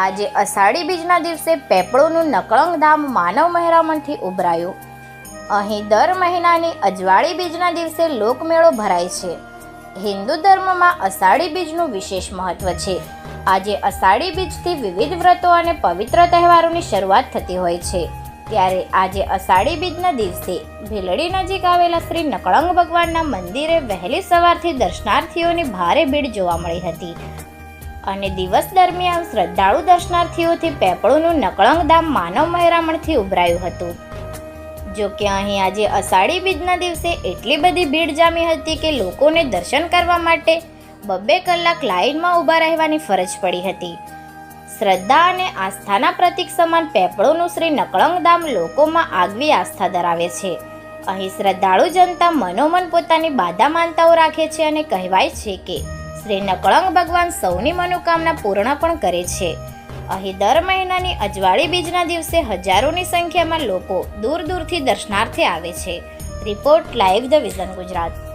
આજે અષાઢી બીજના દિવસે પેપળોનું નકળંગ ધામ માનવ મહેરામણથી ઉભરાયું. અહીં દર મહિનાની અજવાળી બીજના દિવસે લોકમેળો ભરાય છે. હિન્દુ ધર્મમાં અષાઢી બીજનું વિશેષ મહત્વ છે. આજે અષાઢી બીજથી વિવિધ વ્રતો અને પવિત્ર તહેવારોની શરૂઆત થતી હોય છે. ત્યારે આજે અષાઢી બીજના દિવસે ભીલડી નજીક આવેલા શ્રી નકળંગ ભગવાનના મંદિરે વહેલી સવારથી દર્શનાર્થીઓની ભારે ભીડ જોવા મળી હતી. અને દિવસ દરમિયાન શ્રદ્ધાળુ દર્શનાર્થીઓથી પેપળોનું નકળંગ ધામ માનવ મહેરામણથી ઉભરાયું હતું. જો કે અહીં આજે અષાઢી બીજના દિવસે એટલી બધી ભીડ જામી હતી કે લોકોને દર્શન કરવા માટે બબ્બે કલાક લાઇનમાં ઊભા રહેવાની ફરજ પડી હતી. શ્રદ્ધા અને આસ્થાના પ્રતીક સમાન પેપળોનું શ્રી નકળંગ ધામ લોકોમાં આગવી આસ્થા ધરાવે છે. અહીં શ્રદ્ધાળુ જનતા મનોમન પોતાની બાધા માનતાઓ રાખે છે અને કહેવાય છે કે શ્રી નકળંગ ભગવાન સૌની મનોકામના પૂર્ણ પણ કરે છે. અહીં દર મહિનાની અજવાળી બીજના દિવસે હજારોની સંખ્યામાં લોકો દૂર દૂરથી દર્શનાર્થે આવે છે. Report live the vision Gujarat.